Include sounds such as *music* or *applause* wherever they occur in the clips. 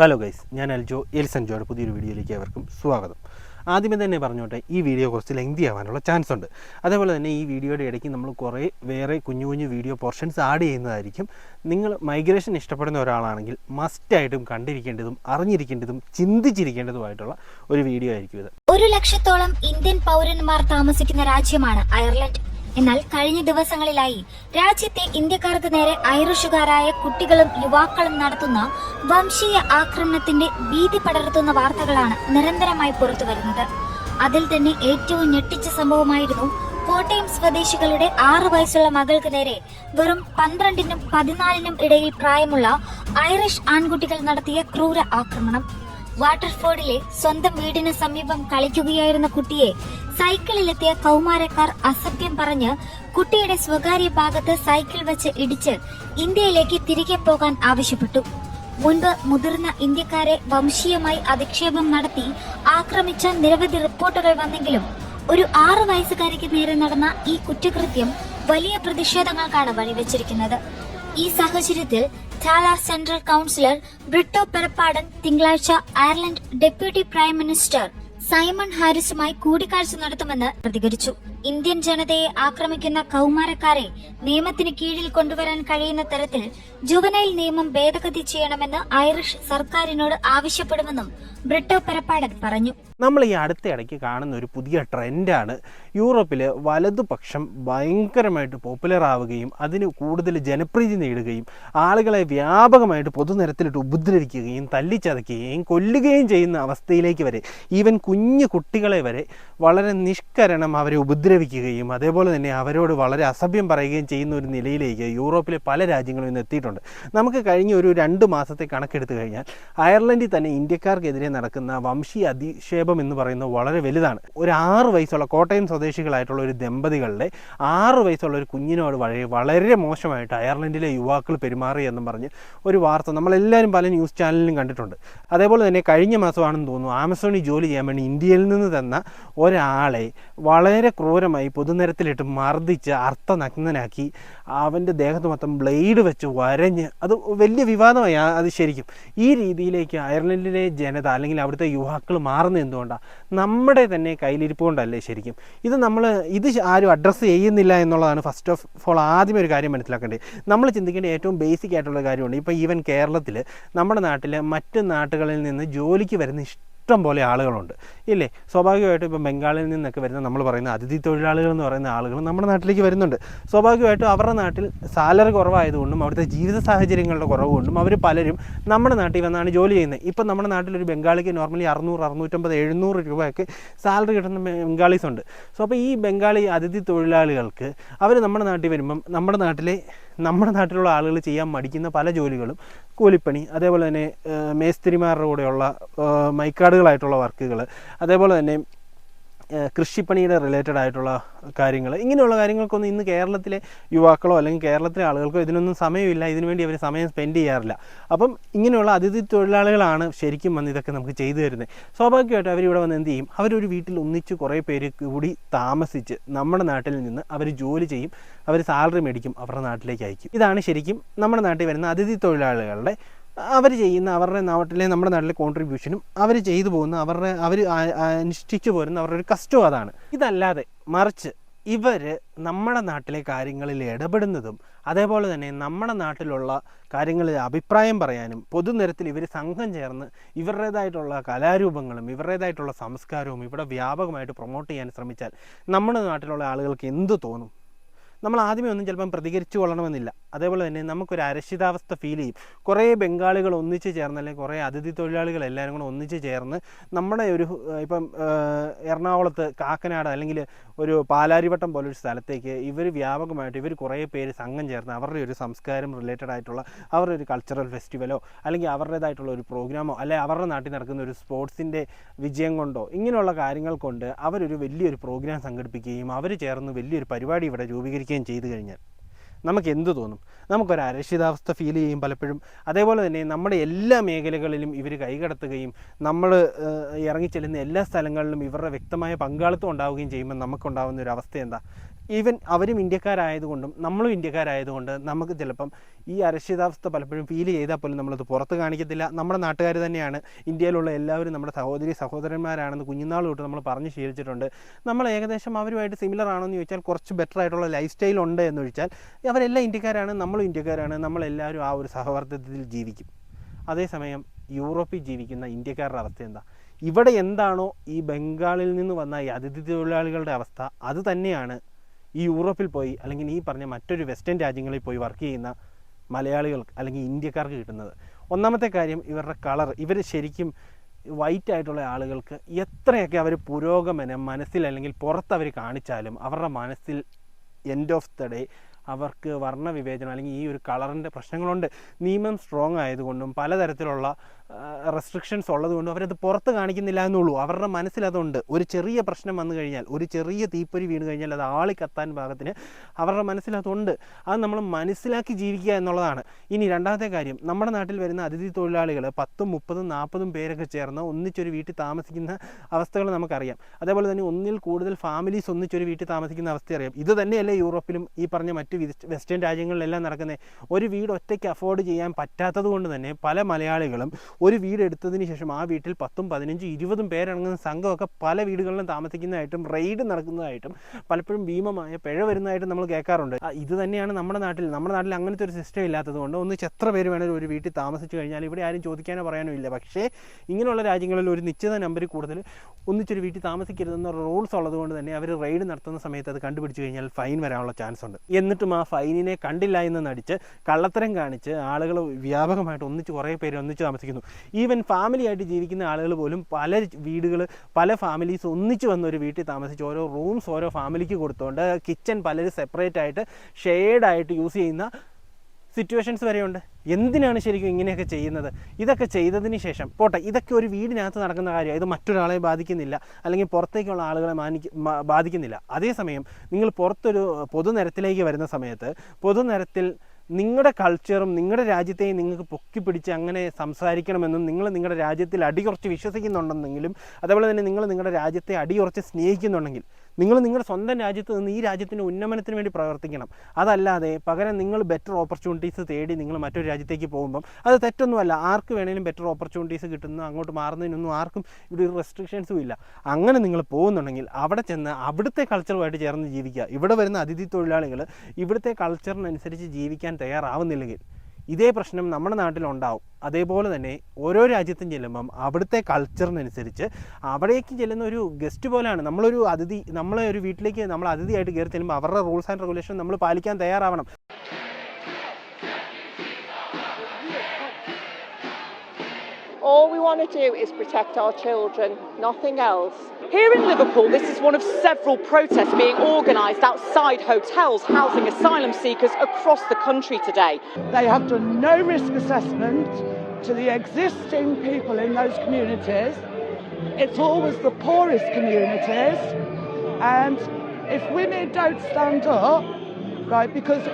Hello guys ഞാൻ അൽജോ എൽസൻജോയുടെ പുതിയൊരു വീഡിയോയിലേക്ക് അവർക്കും സ്വാഗതം. ആദ്യമേ തന്നെ പറഞ്ഞോട്ടെ ഈ വീഡിയോ കുറച്ച് ലെങ്തി ആവാനുള്ള ചാൻസ് ഉണ്ട്. അതേപോലെ തന്നെ ഈ വീഡിയോയുടെ ഇടയ്ക്ക് നമ്മൾ കുറേ വേറെ കുഞ്ഞു കുഞ്ഞു വീഡിയോ പോർഷൻസ് ആഡ് ചെയ്യുന്നതായിരിക്കും. നിങ്ങൾ മൈഗ്രേഷൻ ഇഷ്ടപ്പെടുന്ന ഒരാളാണെങ്കിൽ മസ്റ്റായിട്ടും കണ്ടിരിക്കേണ്ടതും അറിഞ്ഞിരിക്കേണ്ടതും ചിന്തിച്ചിരിക്കേണ്ടതുമായിട്ടുള്ള ഒരു വീഡിയോ ആയിരിക്കും ഇത്. ഒരു ലക്ഷത്തോളം ഇന്ത്യൻ പൗരന്മാർ താമസിക്കുന്ന രാജ്യമാണ് അയർലൻഡ്. എന്നാൽ കഴിഞ്ഞ ദിവസങ്ങളിലായി രാജ്യത്തെ ഇന്ത്യക്കാർക്ക് നേരെ ഐറിഷുകാരായ കുട്ടികളും യുവാക്കളും നടത്തുന്ന വംശീയ ആക്രമണത്തിന്റെ ഭീതി പടർത്തുന്ന വാർത്തകളാണ് നിരന്തരമായി പുറത്തുവരുന്നത് അതിൽ തന്നെ ഏറ്റവും ഞെട്ടിച്ച സംഭവമായിരുന്നു കോട്ടയം സ്വദേശികളുടെ ആറു വയസ്സുള്ള മകൾക്ക് നേരെ വെറും പന്ത്രണ്ടിനും പതിനാലിനും ഇടയിൽ പ്രായമുള്ള ഐറിഷ് ആൺകുട്ടികൾ നടത്തിയ ക്രൂര ആക്രമണം. വാട്ടർഫോർഡിലെ സ്വന്തം വീടിന് സമീപം കളിക്കുകയായിരുന്ന കുട്ടിയെ സൈക്കിളിലെത്തിയ കൗമാരക്കാർ അസഭ്യം പറഞ്ഞ് കുട്ടിയുടെ സ്വകാര്യ ഭാഗത്ത് സൈക്കിൾ വെച്ച് ഇടിച്ച് ഇന്ത്യയിലേക്ക് തിരികെ പോകാൻ ആവശ്യപ്പെട്ടു. മുൻപ് മുതിർന്ന ഇന്ത്യക്കാരെ വംശീയമായി അധിക്ഷേപം നടത്തി ആക്രമിച്ച നിരവധി റിപ്പോർട്ടുകൾ വന്നെങ്കിലും ഒരു ആറു വയസ്സുകാരിക്ക് നേരെ നടന്ന ഈ കുറ്റകൃത്യം വലിയ പ്രതിഷേധങ്ങൾക്കാണ് വഴിവെച്ചിരിക്കുന്നത്. ഈ സാഹചര്യത്തിൽ ചാല സെൻട്രൽ കൗൺസിലർ ബ്രിട്ടോ പെരപ്പാടൻ തിങ്കളാഴ്ച Ireland deputy prime minister Simon ഹാരിസുമായി കൂടിക്കാഴ്ച നടത്തുമെന്ന് പ്രതികരിച്ചു. ഇന്ത്യൻ ജനതയെ ആക്രമിക്കുന്ന കൗമാരക്കാരെ നിയമത്തിന് കീഴിൽ കൊണ്ടുവരാൻ കഴിയുന്ന തരത്തിൽ ജുവനൈൽ നിയമം ഭേദഗതി ചെയ്യണമെന്ന് ഐറിഷ് സർക്കാരിനോട് ആവശ്യപ്പെടുമെന്നും ബ്രിട്ടോ പെരപ്പാടൻ പറഞ്ഞു. നമ്മൾ ഈ അടുത്ത ഇടയ്ക്ക് കാണുന്ന ഒരു പുതിയ ട്രെൻഡാണ്. യൂറോപ്പിൽ വലതുപക്ഷം ഭയങ്കരമായിട്ട് പോപ്പുലർ ആവുകയും അതിന് കൂടുതൽ ജനപ്രീതി നേടുകയും ആളുകളെ വ്യാപകമായിട്ട് പൊതുനിരത്തിലിട്ട് ഉപദ്രവിക്കുകയും തല്ലിച്ചതയ്ക്കുകയും കൊല്ലുകയും ചെയ്യുന്ന അവസ്ഥയിലേക്ക് വരെ ഈവൻ കുഞ്ഞു കുട്ടികളെ വരെ വളരെ നിഷ്കരണം അവരെ ഉപദ്രവിക്കുകയും അതേപോലെ തന്നെ അവരോട് വളരെ അസഭ്യം പറയുകയും ചെയ്യുന്ന ഒരു നിലയിലേക്ക് യൂറോപ്പിലെ പല രാജ്യങ്ങളും ഇന്ന് എത്തിയിട്ടുണ്ട്. നമുക്ക് കഴിഞ്ഞ ഒരു രണ്ട് മാസത്തെ കണക്കെടുത്തു കഴിഞ്ഞാൽ അയർലൻഡിൽ തന്നെ ഇന്ത്യക്കാർക്കെതിരെ നടക്കുന്ന വംശീയ അധിക്ഷേപം എന്ന് പറയുന്നത് വളരെ വലുതാണ്. ഒരു ആറ് വയസ്സുള്ള കോട്ടയം സ്വദേശികളായിട്ടുള്ള ഒരു ദമ്പതികളുടെ ആറ് വയസ്സുള്ള ഒരു കുഞ്ഞിനോട് വളരെ വളരെ മോശമായിട്ട് അയർലൻഡിലെ യുവാക്കൾ പെരുമാറി എന്നും പറഞ്ഞ് ഒരു വാർത്ത നമ്മളെല്ലാവരും പല ന്യൂസ് ചാനലിലും കണ്ടിട്ടുണ്ട്. അതേപോലെ തന്നെ കഴിഞ്ഞ മാസമാണെന്ന് തോന്നുന്നു ആമസോണിൽ ജോലി ചെയ്യാൻ വേണ്ടി ഇന്ത്യയിൽ നിന്ന് തന്ന ഒരാളെ വളരെ ക്രൂരമായി പൊതുനിരത്തിലിട്ട് മർദ്ദിച്ച് അർത്ഥനഗ്നനാക്കി അവന്റെ ദേഹത്ത് മൊത്തം ബ്ലേഡ് വെച്ച് വരഞ്ഞ് അത് വലിയ വിവാദമായി. അത് ശരിക്കും. ഈ രീതിയിലേക്ക് അയർലൻഡിലെ ജനത അല്ലെങ്കിൽ അവിടുത്തെ യുവാക്കൾ മാറുന്നത് എന്തുകൊണ്ടാണ് നമ്മുടെ തന്നെ കയ്യിലിരിപ്പ് കൊണ്ടല്ലേ ശരിക്കും. ഇത് നമ്മൾ ഇത് ആരും അഡ്രസ്സ് ചെയ്യുന്നില്ല എന്നുള്ളതാണ് ഫസ്റ്റ് ഓഫ് ഓൾ ആദ്യമേ ഒരു കാര്യം മനസ്സിലാക്കേണ്ടത്. നമ്മൾ ചിന്തിക്കേണ്ട ഏറ്റവും ബേസിക് ആയിട്ടുള്ള കാര്യമുണ്ട്. ഇപ്പോൾ ഈവൻ കേരളത്തിൽ നമ്മുടെ നാട്ടിൽ മറ്റ് നാട്ടുകളിൽ നിന്ന് ജോലിക്ക് വരുന്ന പോലെ ആളുകളുണ്ട്. ഇല്ലേ? സ്വാഭാവികമായിട്ടും ഇപ്പം ബംഗാളിൽ നിന്നൊക്കെ വരുന്ന നമ്മൾ പറയുന്ന അതിഥി തൊഴിലാളികൾ എന്ന് പറയുന്ന ആളുകൾ നമ്മുടെ നാട്ടിലേക്ക് വരുന്നുണ്ട്. സ്വാഭാവികമായിട്ടും അവരുടെ നാട്ടിൽ സാലറി കുറവായതുകൊണ്ടും അവിടുത്തെ ജീവിത സാഹചര്യങ്ങളുടെ കുറവ് കൊണ്ടും അവർ പലരും നമ്മുടെ നാട്ടിൽ വന്നാണ് ജോലി ചെയ്യുന്നത്. ഇപ്പം നമ്മുടെ നാട്ടിലൊരു ബംഗാളിക്ക് നോർമലി അറുന്നൂറ് അറുന്നൂറ്റമ്പത് എഴുന്നൂറ് രൂപയൊക്കെ സാലറി കിട്ടുന്ന ബംഗാളീസ് ഉണ്ട് സോ അപ്പോൾ ഈ ബംഗാളി അതിഥി തൊഴിലാളികൾക്ക് അവർ നമ്മുടെ നാട്ടിൽ വരുമ്പം നമ്മുടെ നാട്ടിലെ നമ്മുടെ നാട്ടിലുള്ള ആളുകൾ ചെയ്യാൻ മടിക്കുന്ന പല ജോലികളും കൂലിപ്പണി അതേപോലെ തന്നെ മേസ്തിരിമാരുടെ കൂടെയുള്ള മൈക്കാടുകളായിട്ടുള്ള വർക്കുകൾ അതേപോലെ തന്നെ കൃഷിപ്പണിയുടെ റിലേറ്റഡ് ആയിട്ടുള്ള കാര്യങ്ങൾ ഇങ്ങനെയുള്ള കാര്യങ്ങൾക്കൊന്നും ഇന്ന് കേരളത്തിലെ യുവാക്കളോ അല്ലെങ്കിൽ കേരളത്തിലെ ആളുകൾക്കോ ഇതിനൊന്നും സമയമില്ല. ഇതിനുവേണ്ടി അവർ സമയം സ്പെൻഡ് ചെയ്യാറില്ല. അപ്പം ഇങ്ങനെയുള്ള അതിഥി തൊഴിലാളികളാണ് ശരിക്കും വന്ന് ഇതൊക്കെ നമുക്ക് ചെയ്തു തരുന്നത് സ്വാഭാവികമായിട്ടും അവരിവിടെ വന്ന് എന്ത് ചെയ്യും? അവരൊരു വീട്ടിൽ ഒന്നിച്ച് കുറേ പേര് കൂടി താമസിച്ച് നമ്മുടെ നാട്ടിൽ നിന്ന് അവർ ജോലി ചെയ്യും. അവർ സാലറി മേടിക്കും അവരുടെ നാട്ടിലേക്ക് അയക്കും. ഇതാണ് ശരിക്കും നമ്മുടെ നാട്ടിൽ വരുന്ന അതിഥി തൊഴിലാളികളുടെ അവർ ചെയ്യുന്ന അവരുടെ നാട്ടിലെ നമ്മുടെ നാട്ടിലെ കോൺട്രിബ്യൂഷനും അവർ ചെയ്തു പോകുന്ന അവരുടെ അവർ അനുഷ്ഠിച്ചു പോരുന്ന അവരുടെ ഒരു കഷ്ടവും അതാണ്. ഇതല്ലാതെ മറിച്ച് ഇവർ നമ്മുടെ നാട്ടിലെ കാര്യങ്ങളിൽ ഇടപെടുന്നതും അതേപോലെ തന്നെ നമ്മുടെ നാട്ടിലുള്ള കാര്യങ്ങളിൽ അഭിപ്രായം പറയാനും പൊതുനിരത്തിൽ ഇവർ സംഘം ചേർന്ന് ഇവരുടേതായിട്ടുള്ള കലാരൂപങ്ങളും ഇവരുടേതായിട്ടുള്ള സംസ്കാരവും ഇവിടെ വ്യാപകമായിട്ട് പ്രൊമോട്ട് ചെയ്യാൻ ശ്രമിച്ചാൽ നമ്മുടെ നാട്ടിലുള്ള ആളുകൾക്ക് എന്ത് തോന്നും? നമ്മൾ ആദ്യമേ ഒന്നും ചിലപ്പം പ്രതികരിച്ചു കൊള്ളണമെന്നില്ല. അതേപോലെ തന്നെ നമുക്കൊരു അരക്ഷിതാവസ്ഥ ഫീൽ ചെയ്യും. കുറേ ബംഗാളികൾ ഒന്നിച്ച് ചേർന്ന് അല്ലെങ്കിൽ കുറേ അതിഥി തൊഴിലാളികൾ എല്ലാവരും കൂടെ ഒന്നിച്ച് ചേർന്ന് നമ്മുടെ ഒരു ഇപ്പം എറണാകുളത്ത് കാക്കനാട് അല്ലെങ്കിൽ ഒരു പാലാരിവട്ടം പോലൊരു സ്ഥലത്തേക്ക് ഇവർ വ്യാപകമായിട്ട് ഇവർ കുറേ പേര് സംഘം ചേർന്ന് അവരുടെ ഒരു സംസ്കാരം റിലേറ്റഡ് ആയിട്ടുള്ള അവരുടെ ഒരു കൾച്ചറൽ ഫെസ്റ്റിവലോ അല്ലെങ്കിൽ അവരുടേതായിട്ടുള്ള ഒരു പ്രോഗ്രാമോ അല്ലെങ്കിൽ അവരുടെ നാട്ടിൽ നടക്കുന്ന ഒരു സ്പോർട്സിന്റെ വിജയം കൊണ്ടോ ഇങ്ങനെയുള്ള കാര്യങ്ങൾ കൊണ്ട് അവരൊരു വലിയൊരു പ്രോഗ്രാം സംഘടിപ്പിക്കുകയും അവർ ചേർന്ന് വലിയൊരു പരിപാടി ഇവിടെ രൂപീകരിക്കുകയും ചെയ്തു കഴിഞ്ഞാൽ നമുക്ക് എന്ത് തോന്നും? നമുക്കൊരു അരക്ഷിതാവസ്ഥ ഫീൽ ചെയ്യും പലപ്പോഴും. അതേപോലെ തന്നെ നമ്മുടെ എല്ലാ മേഖലകളിലും ഇവർ കൈകടത്തുകയും നമ്മൾ ഇറങ്ങിച്ചെല്ലുന്ന എല്ലാ സ്ഥലങ്ങളിലും ഇവരുടെ വ്യക്തമായ പങ്കാളിത്തം ഉണ്ടാവുകയും ചെയ്യുമ്പോൾ നമുക്കുണ്ടാകുന്ന ഒരു അവസ്ഥ എന്താ? ഈവൻ അവരും ഇന്ത്യക്കാരായതുകൊണ്ടും നമ്മളും ഇന്ത്യക്കാരായതുകൊണ്ട് നമുക്ക് ചിലപ്പം ഈ അരക്ഷിതാവസ്ഥ പലപ്പോഴും ഫീൽ ചെയ്താൽ പോലും നമ്മളത് പുറത്ത് കാണിക്കത്തില്ല. നമ്മുടെ നാട്ടുകാർ തന്നെയാണ്. ഇന്ത്യയിലുള്ള എല്ലാവരും നമ്മുടെ സഹോദരി സഹോദരന്മാരാണെന്ന് കുഞ്ഞുനാൾ തൊട്ട് നമ്മൾ പറഞ്ഞ് ശീലിച്ചിട്ടുണ്ട്. നമ്മൾ ഏകദേശം അവരുമായിട്ട് സിമിലർ ആണോ എന്ന് ചോദിച്ചാൽ കുറച്ച് ബെറ്റർ ആയിട്ടുള്ള ലൈഫ് സ്റ്റൈൽ ഉണ്ട് എന്ന് ചോദിച്ചാൽ അവരെല്ലാം ഇന്ത്യക്കാരാണ് നമ്മളും ഇന്ത്യക്കാരാണ് നമ്മളെല്ലാവരും ആ ഒരു സഹവർത്തിത്വത്തിൽ ജീവിക്കും. അതേസമയം യൂറോപ്പിൽ ജീവിക്കുന്ന ഇന്ത്യക്കാരുടെ അവസ്ഥ എന്താ? ഇവിടെ എന്താണോ ഈ ബംഗാളിൽ നിന്ന് വന്ന ഈ അതിഥി തൊഴിലാളികളുടെ അവസ്ഥ അത് തന്നെയാണ് ഈ യൂറോപ്പിൽ പോയി അല്ലെങ്കിൽ ഈ പറഞ്ഞ മറ്റൊരു വെസ്റ്റേൺ രാജ്യങ്ങളിൽ പോയി വർക്ക് ചെയ്യുന്ന മലയാളികൾക്ക് അല്ലെങ്കിൽ ഇന്ത്യക്കാർക്ക് കിട്ടുന്നത്. ഒന്നാമത്തെ കാര്യം ഇവരുടെ കളർ. ഇവർ ശരിക്കും വൈറ്റ് ആയിട്ടുള്ള ആളുകൾക്ക് എത്രയൊക്കെ അവർ പുരോഗമനം മനസ്സിൽ അല്ലെങ്കിൽ പുറത്ത് അവർ കാണിച്ചാലും അവരുടെ മനസ്സിൽ എൻഡ് ഓഫ് ദ ഡേ അവർക്ക് വർണവിവേചനം അല്ലെങ്കിൽ ഈ ഒരു കളറിന്റെ പ്രശ്നങ്ങളുണ്ട്. നിയമം സ്ട്രോങ് ആയതുകൊണ്ടും പലതരത്തിലുള്ള റെസ്ട്രിക്ഷൻസ് ഉള്ളതുകൊണ്ടും അവരത് പുറത്ത് കാണിക്കുന്നില്ല എന്നുള്ളൂ. അവരുടെ മനസ്സിലതുണ്ട് ഒരു ചെറിയ പ്രശ്നം വന്നു കഴിഞ്ഞാൽ ഒരു ചെറിയ തീപ്പൊരി വീണ് കഴിഞ്ഞാൽ അത് ആളി കത്താൻ പാകത്തിന് അവരുടെ മനസ്സിലതുണ്ട് അത് നമ്മൾ മനസ്സിലാക്കി ജീവിക്കുക എന്നുള്ളതാണ്. ഇനി രണ്ടാമത്തെ കാര്യം നമ്മുടെ നാട്ടിൽ വരുന്ന അതിഥി തൊഴിലാളികൾ പത്തും മുപ്പതും നാൽപ്പതും പേരൊക്കെ ചേർന്ന് ഒന്നിച്ചൊരു വീട്ടിൽ താമസിക്കുന്ന അവസ്ഥകൾ നമുക്കറിയാം. അതേപോലെ തന്നെ ഒന്നിൽ കൂടുതൽ ഫാമിലീസ് ഒന്നിച്ചൊരു വീട്ടിൽ താമസിക്കുന്ന അവസ്ഥ അറിയാം. ഇത് തന്നെയല്ലേ യൂറോപ്പിലും ഈ പറഞ്ഞ മറ്റ് വെസ്റ്റേൺ രാജ്യങ്ങളിലെല്ലാം നടക്കുന്നത് ഒരു വീട് ഒറ്റയ്ക്ക് അഫോർഡ് ചെയ്യാൻ പറ്റാത്തത് കൊണ്ട് തന്നെ പല മലയാളികളും ഒരു വീട് എടുത്തതിന് ശേഷം ആ വീട്ടിൽ പത്തും പതിനഞ്ചും ഇരുപതും പേരടങ്ങുന്ന സംഘമൊക്കെ പല വീടുകളിലും താമസിക്കുന്നതായിട്ടും റെയ്ഡ് നടക്കുന്നതായിട്ടും പലപ്പോഴും ഭീമമായ പിഴ വരുന്നതായിട്ടും നമ്മൾ കേൾക്കാറുണ്ട്. ഇത് തന്നെയാണ് നമ്മുടെ നാട്ടിൽ. നമ്മുടെ നാട്ടിൽ അങ്ങനത്തെ ഒരു സിസ്റ്റം ഇല്ലാത്തതുകൊണ്ട് ഒന്ന് എത്ര പേര് വേണേലും ഒരു വീട്ടിൽ താമസിച്ചു കഴിഞ്ഞാൽ ഇവിടെ ആരും ചോദിക്കാനോ പറയാനോ ഇല്ല. പക്ഷേ ഇങ്ങനെയുള്ള രാജ്യങ്ങളിൽ ഒരു നിശ്ചിത നമ്പറിൽ കൂടുതൽ ഒന്നിച്ചൊരു വീട്ടിൽ താമസിക്കരുതെന്ന റൂൾസ് ഉള്ളതുകൊണ്ട് തന്നെ അവർ റെയ്ഡ് നടത്തുന്ന സമയത്ത് അത് കണ്ടുപിടിച്ച് കഴിഞ്ഞാൽ ഫൈൻ വരാനുള്ള ചാൻസ് ഉണ്ട്. എന്നിട്ടും ആ ഫൈനിനെ കണ്ടില്ല എന്ന് നടിച്ച് കള്ളത്തരം കാണിച്ച് ആളുകൾ വ്യാപകമായിട്ട് ഒന്നിച്ച് കുറേ പേര് ഒന്നിച്ച് താമസിക്കുന്നു. ഈവൻ ഫാമിലി ആയിട്ട് ജീവിക്കുന്ന ആളുകൾ പോലും പല വീടുകൾ പല ഫാമിലീസ് ഒന്നിച്ച് വന്ന ഒരു വീട്ടിൽ താമസിച്ച് ഓരോ റൂംസ് ഓരോ ഫാമിലിക്ക് കൊടുത്തുകൊണ്ട് കിച്ചൺ പലരും സെപ്പറേറ്റ് ആയിട്ട് ഷെയ്ഡ് ആയിട്ട് യൂസ് ചെയ്യുന്ന സിറ്റുവേഷൻസ് വരെയുണ്ട്. എന്തിനാണ് ശരിക്കും ഇങ്ങനെയൊക്കെ ചെയ്യുന്നത്? ഇതൊക്കെ ചെയ്തതിന് ശേഷം പോട്ടെ ഇതൊക്കെ ഒരു വീടിനകത്ത് നടക്കുന്ന കാര്യമാണ് ഇത് മറ്റൊരാളെ ബാധിക്കുന്നില്ല. അല്ലെങ്കിൽ പുറത്തേക്കുള്ള ആളുകളെ മാനിക്ക ബാധിക്കുന്നില്ല. അതേസമയം നിങ്ങൾ പുറത്തൊരു പൊതുനിരത്തിലേക്ക് വരുന്ന സമയത്ത് പൊതുനിരത്തിൽ നിങ്ങളുടെ കൾച്ചറും നിങ്ങളുടെ രാജ്യത്തെയും നിങ്ങൾക്ക് പൊക്കി പിടിച്ച് അങ്ങനെ സംസാരിക്കണമെന്നും നിങ്ങൾ നിങ്ങളുടെ രാജ്യത്തിൽ അടിയുറച്ച് വിശ്വസിക്കുന്നുണ്ടെന്നെങ്കിലും അതേപോലെ തന്നെ നിങ്ങൾ നിങ്ങളുടെ രാജ്യത്തെ അടിയുറച്ച് സ്നേഹിക്കുന്നുണ്ടെങ്കിൽ നിങ്ങൾ നിങ്ങളുടെ സ്വന്തം രാജ്യത്ത് നിന്ന് ഈ രാജ്യത്തിന്റെ ഉന്നമനത്തിന് വേണ്ടി പ്രവർത്തിക്കണം. അതല്ലാതെ പകരം നിങ്ങൾ ബെറ്റർ ഓപ്പർച്യൂണിറ്റീസ് തേടി നിങ്ങൾ മറ്റൊരു രാജ്യത്തേക്ക് പോകുമ്പം അത് തെറ്റൊന്നുമല്ല. ആർക്ക് വേണേലും ബെറ്റർ ഓപ്പർച്യൂണിറ്റീസ് കിട്ടുന്നു അങ്ങോട്ട് മാറുന്നതിനൊന്നും ആർക്കും ഇവിടെ ഒരു റെസ്ട്രിക്ഷൻസും ഇല്ല. അങ്ങനെ നിങ്ങൾ പോകുന്നുണ്ടെങ്കിൽ അവിടെ ചെന്ന് അവിടുത്തെ കൾച്ചറുമായിട്ട് ചേർന്ന് ജീവിക്കുക. ഇവിടെ വരുന്ന അതിഥി തൊഴിലാളികൾ ഇവിടുത്തെ കൾച്ചറിനനുസരിച്ച് ജീവിക്കാൻ തയ്യാറാവുന്നില്ലെങ്കിൽ ഇതേ പ്രശ്നം നമ്മുടെ നാട്ടിലുണ്ടാവും. അതേപോലെ തന്നെ ഓരോ രാജ്യത്തും ചെല്ലുമ്പം അവിടുത്തെ കൾച്ചറിനനുസരിച്ച് അവിടേക്ക് ചെല്ലുന്ന ഒരു ഗസ്റ്റ് പോലെയാണ്. നമ്മളൊരു അതിഥി നമ്മളെ ഒരു വീട്ടിലേക്ക് നമ്മൾ അതിഥിയായിട്ട് കയറി ചെല്ലുമ്പോൾ അവരുടെ റൂൾസ് ആൻഡ് റെഗുലേഷൻ നമ്മൾ പാലിക്കാൻ തയ്യാറാവണം. All we want to do is protect our children, nothing else. Here in Liverpool, this is one of several protests being organised outside hotels housing asylum seekers across the country today. They have done no risk assessment to the existing people in those communities. It's always the poorest communities. And if women don't stand up, right, because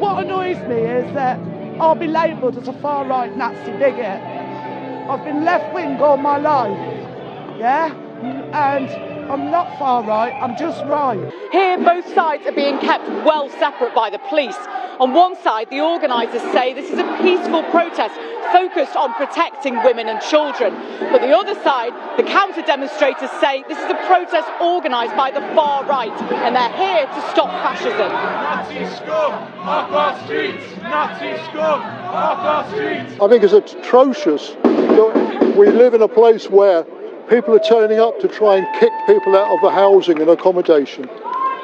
what annoys me is that I'll be labelled as a far right Nazi bigot. I've been left wing all my life, yeah? And I'm not far right, I'm just right. Here, both sides are being kept well separate by the police. On one side, the organisers say this is a peaceful protest focused on protecting women and children. But the other side, the counter demonstrators say this is a protest organised by the far right and they're here to stop fascism. Nazi scum off our streets! Nazi scum off our streets! I think it's atrocious that we live in a place where people are turning up to try and kick people out of the housing and accommodation.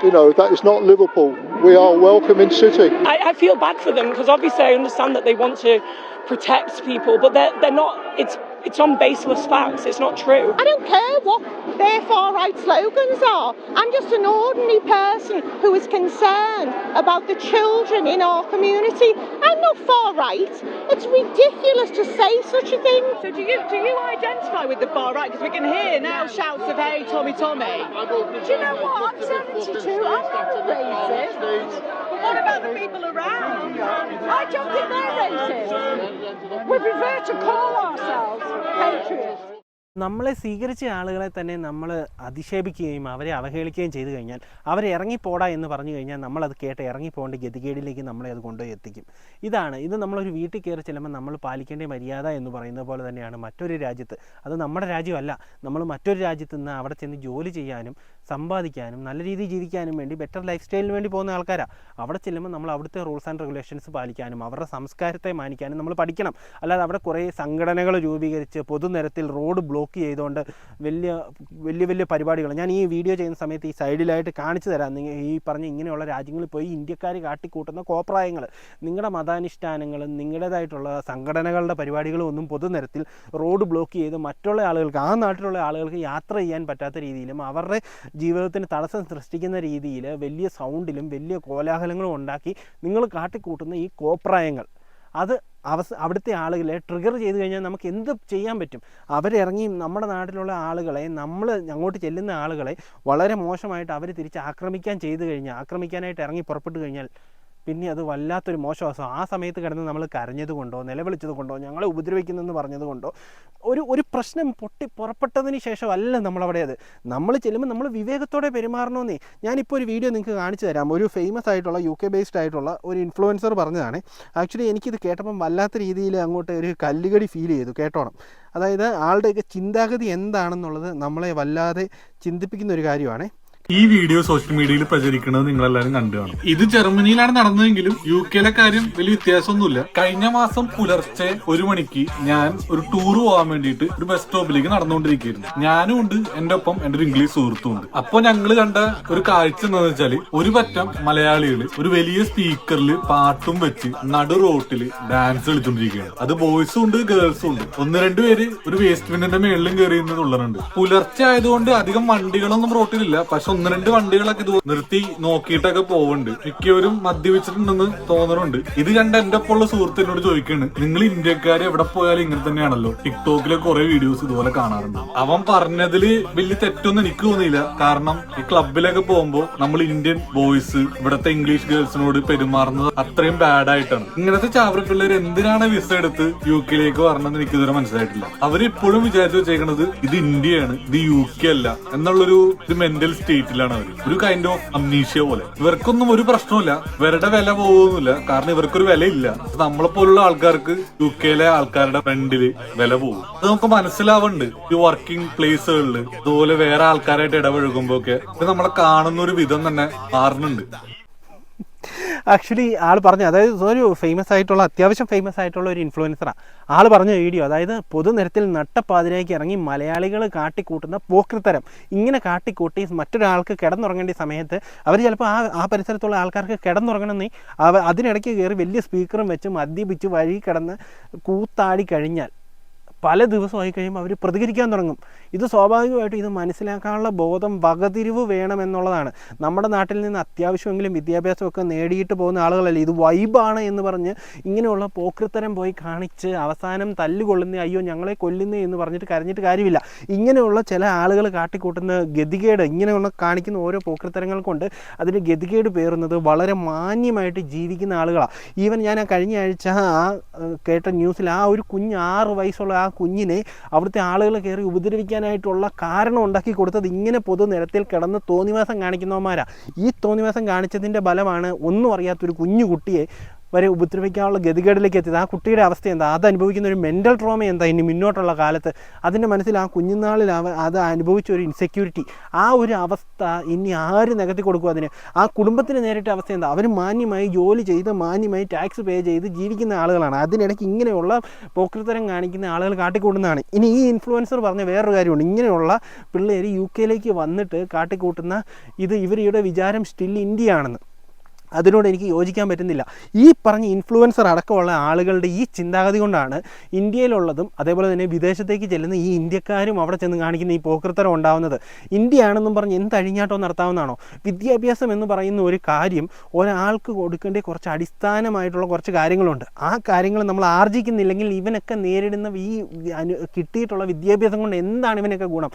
You know, that is not Liverpool. We are a welcoming city. I, I feel bad for them because obviously I understand that they want to protect people, but they're they're not. It's it's on baseless facts. It's not true. I don't care what their far right slogans are. I'm just an ordinary person who is concerned about the children in our community. I'm not far right. It's ridiculous to say such a thing. So do you do you identify with the far right? Because we can hear now shouts of "Hey, Tommy, Tommy." Do you know what? I'm 72. I'm But what about the people around? I don't think they're racist. We prefer to call ourselves patriots. നമ്മളെ സ്വീകരിച്ച ആളുകളെ തന്നെ നമ്മൾ അധിക്ഷേപിക്കുകയും അവരെ അവഹേളിക്കുകയും ചെയ്തു കഴിഞ്ഞാൽ അവരെ ഇറങ്ങിപ്പോടാ എന്ന് പറഞ്ഞു കഴിഞ്ഞാൽ നമ്മളത് കേട്ട് ഇറങ്ങിപ്പോകേണ്ട ഗതികേടിലേക്ക് നമ്മളെ അത് കൊണ്ടുപോയി എത്തിക്കും ഇതാണ് ഇത് നമ്മളൊരു വീട്ടിൽ കയറി ചെല്ലുമ്പോൾ നമ്മൾ പാലിക്കേണ്ട മര്യാദ എന്ന് പറയുന്നത് പോലെ തന്നെയാണ് മറ്റൊരു രാജ്യത്ത് അത് നമ്മുടെ രാജ്യമല്ല നമ്മൾ മറ്റൊരു രാജ്യത്ത് നിന്ന് അവിടെ ചെന്ന് ജോലി ചെയ്യാനും സമ്പാദിക്കാനും നല്ല രീതിയിൽ ജീവിക്കാനും വേണ്ടി ബെറ്റർ ലൈഫ് സ്റ്റൈലിന് വേണ്ടി പോകുന്ന ആൾക്കാരാണ് അവിടെ ചെല്ലുമ്പോൾ നമ്മൾ അവിടുത്തെ റൂൾസ് ആൻഡ് റെഗുലേഷൻസ് പാലിക്കാനും അവരുടെ സംസ്കാരത്തെ മാനിക്കാനും നമ്മൾ പഠിക്കണം. അല്ലാതെ അവിടെ കുറേ സംഘടനകൾ രൂപീകരിച്ച് പൊതുനിരത്തിൽ റോഡ് ബ്ലോക്ക് ചെയ്തുകൊണ്ട് വലിയ വലിയ വലിയ പരിപാടികൾ. ഞാൻ ഈ വീഡിയോ ചെയ്യുന്ന സമയത്ത് ഈ സൈഡിലായിട്ട് കാണിച്ചു തരാം. നിങ്ങൾ ഈ പറഞ്ഞ ഇങ്ങനെയുള്ള രാജ്യങ്ങളിൽ പോയി ഇന്ത്യക്കാർ കാട്ടിക്കൂട്ടുന്ന കോപ്രായങ്ങൾ. നിങ്ങളുടെ മതാനുഷ്ഠാനങ്ങളും നിങ്ങളുടേതായിട്ടുള്ള സംഘടനകളുടെ പരിപാടികളും ഒന്നും പൊതുനിരത്തിൽ റോഡ് ബ്ലോക്ക് ചെയ്ത് മറ്റുള്ള ആളുകൾക്ക് ആ നാട്ടിലുള്ള ആളുകൾക്ക് യാത്ര ചെയ്യാൻ പറ്റാത്ത രീതിയിലും അവരുടെ ജീവിതത്തിന് തടസ്സം സൃഷ്ടിക്കുന്ന രീതിയിൽ വലിയ സൗണ്ടിലും വലിയ കോലാഹലങ്ങളും ഉണ്ടാക്കി നിങ്ങൾ കാട്ടിക്കൂട്ടുന്ന ഈ കോപ്രായങ്ങൾ. അത് അവസ അവിടുത്തെ ആളുകളെ ട്രിഗർ ചെയ്ത് കഴിഞ്ഞാൽ നമുക്ക് എന്ത് ചെയ്യാൻ പറ്റും? അവരിറങ്ങി നമ്മുടെ നാട്ടിലുള്ള ആളുകളെ നമ്മൾ അങ്ങോട്ട് ചെല്ലുന്ന ആളുകളെ വളരെ മോശമായിട്ട് അവർ തിരിച്ച് ആക്രമിക്കാൻ ചെയ്തു കഴിഞ്ഞാൽ ആക്രമിക്കാനായിട്ട് ഇറങ്ങി പുറപ്പെട്ടു കഴിഞ്ഞാൽ പിന്നെ അത് വല്ലാത്തൊരു മോശവാസം ആ സമയത്ത് കിടന്ന് നമ്മൾ കരഞ്ഞത് കൊണ്ടോ നിലവിളിച്ചത് കൊണ്ടോ ഞങ്ങളെ ഉപദ്രവിക്കുന്നെന്ന് പറഞ്ഞത് കൊണ്ടോ ഒരു ഒരു പ്രശ്നം പൊട്ടി പുറപ്പെട്ടതിന് ശേഷമല്ല നമ്മളവിടെ അത്. നമ്മൾ ചെല്ലുമ്പോൾ നമ്മൾ വിവേകത്തോടെ പെരുമാറണമെന്നേ ഞാനിപ്പോൾ ഒരു വീഡിയോ നിങ്ങൾക്ക് കാണിച്ചു തരാം. ഒരു ഫേമസ് ആയിട്ടുള്ള യു കെ ബേസ്ഡ് ആയിട്ടുള്ള ഒരു ഇൻഫ്ലുവൻസർ പറഞ്ഞതാണ്. ആക്ച്വലി എനിക്കിത് കേട്ടപ്പം വല്ലാത്ത രീതിയിൽ അങ്ങോട്ട് ഒരു കല്ലുകടി ഫീൽ ചെയ്തു കേട്ടോണം. അതായത് ആളുടെയൊക്കെ ചിന്താഗതി എന്താണെന്നുള്ളത് നമ്മളെ വല്ലാതെ ചിന്തിപ്പിക്കുന്ന ഒരു കാര്യമാണ്. ഈ വീഡിയോ സോഷ്യൽ മീഡിയയിൽ പ്രചരിക്കുന്നത് നിങ്ങളെല്ലാരും കണ്ടു കാണും ഇത് ജർമ്മനിയിലാണ് നടന്നതെങ്കിലും യു കെയിലെ കാര്യം വലിയ വ്യത്യാസമൊന്നുമില്ല. കഴിഞ്ഞ മാസം പുലർച്ചെ ഒരു മണിക്ക് ഞാൻ ഒരു ടൂർ പോകാൻ വേണ്ടിയിട്ട് ഒരു ബസ് സ്റ്റോപ്പിലേക്ക് നടന്നുകൊണ്ടിരിക്കുകയായിരുന്നു. ഞാനും ഉണ്ട് എന്റെ ഒപ്പം എന്റെ ഒരു ഇംഗ്ലീഷ് സുഹൃത്തും ഉണ്ട്. അപ്പൊ ഞങ്ങൾ കണ്ട ഒരു കാഴ്ച എന്താണെന്ന് വെച്ചാൽ ഒരു പറ്റം മലയാളികൾ ഒരു വലിയ സ്പീക്കറിൽ പാട്ടും വെച്ച് നടു റോട്ടിൽ ഡാൻസ് കളിച്ചോണ്ടിരിക്കുകയാണ്. അത് ബോയ്സും ഉണ്ട് ഗേൾസും ഉണ്ട്. ഒന്ന് രണ്ട് പേര് ഒരു വേസ്റ്റ് ബിന്നിന്റെ മേളിലും കയറി പുലർച്ചെ ആയതുകൊണ്ട് അധികം വണ്ടികളൊന്നും റോട്ടിലില്ല പക്ഷെ ഒന്ന് രണ്ട് വണ്ടികളൊക്കെ ഇത് നിർത്തി നോക്കിയിട്ടൊക്കെ പോകുന്നുണ്ട് മിക്കവരും മദ്യപിച്ചിട്ടുണ്ടെന്ന് തോന്നുന്നുണ്ട് ഇത് കണ്ട എന്റെ ഒപ്പം ഉള്ള സുഹൃത്ത് എന്നോട് ചോദിക്കാണ് നിങ്ങൾ ഇന്ത്യക്കാർ എവിടെ പോയാലും ഇങ്ങനെ തന്നെയാണല്ലോ? ടിക്ടോക്കിലെ കുറെ വീഡിയോസ് ഇതുപോലെ കാണാറുണ്ട്. അവൻ പറഞ്ഞതിൽ വലിയ തെറ്റൊന്നും എനിക്ക് തോന്നിയില്ല. കാരണം ഈ ക്ലബിലൊക്കെ പോകുമ്പോൾ നമ്മൾ ഇന്ത്യൻ ബോയ്സ് ഇവിടത്തെ ഇംഗ്ലീഷ് ഗേൾസിനോട് പെരുമാറുന്നത് അത്രയും ബാഡ് ആയിട്ടാണ്. ഇങ്ങനത്തെ ചാവറി പിള്ളേർ എന്തിനാണ് വിസ എടുത്ത് യു കെയിലേക്ക് വരണമെന്ന് എനിക്ക് ഇതുവരെ മനസ്സിലായിട്ടില്ല. അവർ ഇപ്പോഴും വിചാരിച്ചു വെച്ചേക്കുന്നത് ഇത് ഇന്ത്യയാണ് ഇത് യു കെ അല്ല. എന്നുള്ളൊരു ഒരു മെന്റൽ സ്റ്റേറ്റിലാണ് അവർ ഒരു കൈൻഡ് ഓഫ് അംനീഷ്യ പോലെ. ഇവർക്കൊന്നും ഒരു പ്രശ്നമില്ല ഇവരുടെ വില പോകുന്നില്ല കാരണം ഇവർക്കൊരു വിലയില്ല. നമ്മളെ പോലുള്ള ആൾക്കാർക്ക് യു കെയിലെ ആൾക്കാരുടെ ഫ്രണ്ടിൽ വില പോകും അത് നമുക്ക് മനസ്സിലാവുന്നുണ്ട്. ഈ വർക്കിംഗ് പ്ലേസുകളിൽ അതുപോലെ വേറെ ആൾക്കാരായിട്ട് ഇടപഴകുമ്പോ ഒക്കെ നമ്മളെ കാണുന്ന ഒരു വിധം തന്നെ മാറുന്നുണ്ട്. ആക്ച്വലി ആൾ പറഞ്ഞു അതായത് ഒരു ഫേമസ് ആയിട്ടുള്ള അത്യാവശ്യം ഫേമസ് ആയിട്ടുള്ള ഒരു ഇൻഫ്ലുവൻസറാണ് ആൾ പറഞ്ഞ വീഡിയോ അതായത് പൊതുനിരത്തിൽ നട്ടപ്പാതിരേക്ക് ഇറങ്ങി മലയാളികൾ കാട്ടിക്കൂട്ടുന്ന പോക്കൃത്തരം ഇങ്ങനെ കാട്ടിക്കൂട്ടി മറ്റൊരാൾക്ക് കിടന്നുറങ്ങേണ്ട സമയത്ത് അവർ ചിലപ്പോൾ ആ ആ പരിസരത്തുള്ള ആൾക്കാർക്ക് കിടന്നുറങ്ങണമെന്ന് അവ അതിനിടയ്ക്ക് കയറി വലിയ സ്പീക്കറും വെച്ച് മദ്യപിച്ച് വഴി കിടന്ന് കൂത്താടി കഴിഞ്ഞാൽ പല ദിവസമായി കഴിയുമ്പോൾ അവർ പ്രതികരിക്കാൻ തുടങ്ങും. ഇത് സ്വാഭാവികമായിട്ടും ഇത് മനസ്സിലാക്കാനുള്ള ബോധം വകതിരിവ് വേണമെന്നുള്ളതാണ് നമ്മുടെ നാട്ടിൽ നിന്ന് അത്യാവശ്യമെങ്കിലും വിദ്യാഭ്യാസമൊക്കെ നേടിയിട്ട് പോകുന്ന ആളുകളല്ലേ? ഇത് വൈബാണ് എന്ന് പറഞ്ഞ് ഇങ്ങനെയുള്ള പോക്രിത്തരം പോയി കാണിച്ച് അവസാനം തല്ലുകൊള്ളുന്ന അയ്യോ ഞങ്ങളെ കൊല്ലുന്നേ എന്ന് പറഞ്ഞിട്ട് കരഞ്ഞിട്ട് കാര്യമില്ല. ഇങ്ങനെയുള്ള ചില ആളുകൾ കാട്ടിക്കൂട്ടുന്ന ഗതികേട് ഇങ്ങനെയുള്ള കാണിക്കുന്ന ഓരോ പോക്രിത്തരങ്ങൾ കൊണ്ട് അതിന് ഗതികേട് പേറുന്നത് വളരെ മാന്യമായിട്ട് ജീവിക്കുന്ന ആളുകളാണ് ഈവൻ ഞാൻ ആ കഴിഞ്ഞ ആഴ്ച ആ കേട്ട ന്യൂസിൽ ആ ഒരു കുഞ്ഞ് ആറ് വയസ്സുള്ള ആ കുഞ്ഞിനെ അവിടുത്തെ ആളുകൾ കയറി ഉപദ്രവിക്കാനായിട്ടുള്ള കാരണം ഉണ്ടാക്കി കൊടുത്തത് ഇങ്ങനെ പൊതുനിരത്തിൽ കിടന്ന് തോന്നിവാസം കാണിക്കുന്നവന്മാരാണ് ഈ തോന്നിവാസം കാണിച്ചതിന്റെ ഫലമാണ് ഒന്നും അറിയാത്തൊരു കുഞ്ഞു കുട്ടിയെ വരെ ഉപദ്രവിക്കാനുള്ള ഗതികേടിലേക്ക് എത്തിയത്. ആ കുട്ടിയുടെ അവസ്ഥ എന്താ? അത് അനുഭവിക്കുന്ന ഒരു മെന്റൽ ട്രോമ എന്താ? ഇനി മുന്നോട്ടുള്ള കാലത്ത് അതിന്റെ മനസ്സിൽ ആ കുഞ്ഞുനാളിൽ അത് അനുഭവിച്ച ഒരു ഇൻസെക്യൂരിറ്റി ആ ഒരു അവസ്ഥ ഇനി ആര് നികത്തി കൊടുക്കും അതിന്? ആ കുടുംബത്തിന് നേരിട്ട അവസ്ഥ എന്താ? അവർ മാന്യമായി ജോലി ചെയ്ത് മാന്യമായി ടാക്സ് പേ ചെയ്ത് ജീവിക്കുന്ന ആളുകളാണ്. അതിനിടയ്ക്ക് ഇങ്ങനെയുള്ള പോക്കൃത്തരം കാണിക്കുന്ന ആളുകൾ കാട്ടിക്കൂട്ടുന്നതാണ്. ഇനി ഈ ഇൻഫ്ലുവൻസർ പറഞ്ഞ വേറൊരു കാര്യമുണ്ട്. ഇങ്ങനെയുള്ള പിള്ളേർ യു കെയിലേക്ക് വന്നിട്ട് കാട്ടിക്കൂട്ടുന്ന ഇത് ഇവരുടെ വിചാരം സ്റ്റിൽ ഇന്ത്യയാണെന്ന്. അതിനോട് എനിക്ക് യോജിക്കാൻ പറ്റുന്നില്ല. ഈ പറഞ്ഞ ഇൻഫ്ലുവൻസർ അടക്കമുള്ള ആളുകളുടെ ഈ ചിന്താഗതി കൊണ്ടാണ് ഇന്ത്യയിലുള്ളതും അതേപോലെ തന്നെ വിദേശത്തേക്ക് ചെല്ലുന്ന ഈ ഇന്ത്യക്കാരും അവിടെ ചെന്ന് കാണിക്കുന്ന ഈ പോക്കൃത്തരം ഉണ്ടാവുന്നത്. ഇന്ത്യയാണെന്നും പറഞ്ഞ് എന്ത് അഴിഞ്ഞാട്ടം നടത്താവുന്നതാണോ? വിദ്യാഭ്യാസം എന്ന് പറയുന്ന ഒരു കാര്യം ഒരാൾക്ക് കൊടുക്കേണ്ട കുറച്ച് അടിസ്ഥാനമായിട്ടുള്ള കുറച്ച് കാര്യങ്ങളുണ്ട്. ആ കാര്യങ്ങൾ നമ്മൾ ആർജിക്കുന്നില്ലെങ്കിൽ ഇവനൊക്കെ നേരിടുന്ന ഈ കിട്ടിയിട്ടുള്ള വിദ്യാഭ്യാസം കൊണ്ട് എന്താണ് ഇവനൊക്കെ ഗുണം?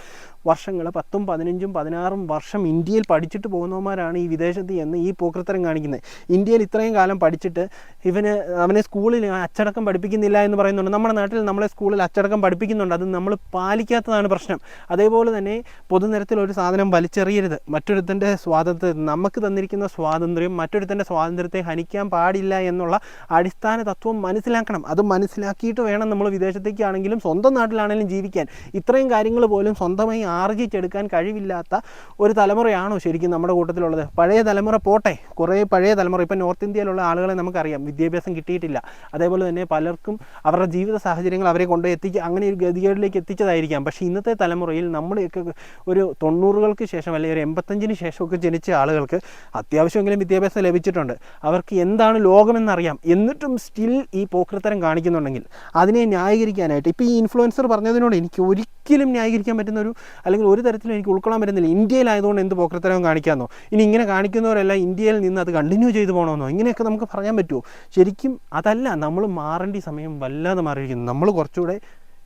വർഷങ്ങൾ പത്തും പതിനഞ്ചും പതിനാറും വർഷം ഇന്ത്യയിൽ പഠിച്ചിട്ട് പോകുന്നവന്മാരാണ് ഈ വിദേശത്ത് എന്ന് ഈ പോക്കൃത്തരം കാണിക്കുന്നത്. പഠിക്കുന്നത് ഇന്ത്യയിൽ ഇത്രയും കാലം പഠിച്ചിട്ട് ഇവന് അവനെ സ്കൂളിൽ അച്ചടക്കം പഠിപ്പിക്കുന്നില്ല എന്ന് പറയുന്നുണ്ട്. നമ്മുടെ നാട്ടിൽ നമ്മളെ സ്കൂളിൽ അച്ചടക്കം പഠിപ്പിക്കുന്നുണ്ട്. അത് നമ്മൾ പാലിക്കാത്തതാണ് പ്രശ്നം. അതേപോലെ തന്നെ പൊതുനിരത്തിൽ ഒരു സാധനം വലിച്ചെറിയരുത്. മറ്റൊരുത്തന്റെ സ്വാതന്ത്ര്യം നമുക്ക് തന്നിരിക്കുന്ന സ്വാതന്ത്ര്യം മറ്റൊരുത്തന്റെ സ്വാതന്ത്ര്യത്തെ ഹനിക്കാൻ പാടില്ല എന്നുള്ള അടിസ്ഥാന തത്വം മനസ്സിലാക്കണം. അത് മനസ്സിലാക്കിയിട്ട് വേണം നമ്മൾ വിദേശത്തേക്കാണെങ്കിലും സ്വന്തം നാട്ടിലാണെങ്കിലും ജീവിക്കാൻ. ഇത്രയും കാര്യങ്ങൾ പോലും സ്വന്തമായി ആർജിച്ചെടുക്കാൻ കഴിവില്ലാത്ത ഒരു തലമുറയാണോ ശരിക്കും നമ്മുടെ കൂട്ടത്തിലുള്ളത്. പഴയ തലമുറ പോട്ടെ. കുറേ പഴയ തലമുറ ഇപ്പം നോർത്ത് ഇന്ത്യയിലുള്ള ആളുകളെ നമുക്കറിയാം. വിദ്യാഭ്യാസം കിട്ടിയിട്ടില്ല. അതേപോലെ തന്നെ പലർക്കും അവരുടെ ജീവിത സാഹചര്യങ്ങൾ അവരെ കൊണ്ട് എത്തിക്കുക അങ്ങനെ ഒരു ഗതികേടിലേക്ക് എത്തിച്ചതായിരിക്കാം. പക്ഷേ ഇന്നത്തെ തലമുറയിൽ നമ്മളൊക്കെ ഒരു തൊണ്ണൂറുകൾക്ക് ശേഷം അല്ലെങ്കിൽ ഒരു എൺപത്തഞ്ചിന് ശേഷമൊക്കെ ജനിച്ച ആളുകൾക്ക് അത്യാവശ്യമെങ്കിലും വിദ്യാഭ്യാസം ലഭിച്ചിട്ടുണ്ട്. അവർക്ക് എന്താണ് ലോകമെന്നറിയാം. എന്നിട്ടും സ്റ്റിൽ ഈ പോക്കൃത്തരം കാണിക്കുന്നുണ്ടെങ്കിൽ അതിനെ ന്യായീകരിക്കാനായിട്ട് ഇപ്പോൾ ഈ ഇൻഫ്ലുവൻസർ പറഞ്ഞതിനോട് എനിക്ക് ഒരിക്കലും ന്യായീകരിക്കാൻ പറ്റുന്ന ഒരു അല്ലെങ്കിൽ ഒരു തരത്തിലും എനിക്ക് ഉൾക്കൊള്ളാൻ പറ്റുന്നില്ല. ഇന്ത്യയിലായതുകൊണ്ട് എന്ത് പോക്കൃത്തരം കാണിക്കാമെന്നോ? ഇനി ഇങ്ങനെ കാണിക്കുന്നവരെല്ലാം ഇന്ത്യയിൽ നിന്ന് അത് കണ്ടിന്യൂ ചെയ്തു പോകണമെന്നോ ഇങ്ങനെയൊക്കെ നമുക്ക് പറയാൻ പറ്റുമോ ശരിക്കും അതല്ല നമ്മൾ മാറേണ്ട സമയം വല്ലാതെ മാറിയിരിക്കുന്നു. നമ്മൾ കുറച്ചുകൂടെ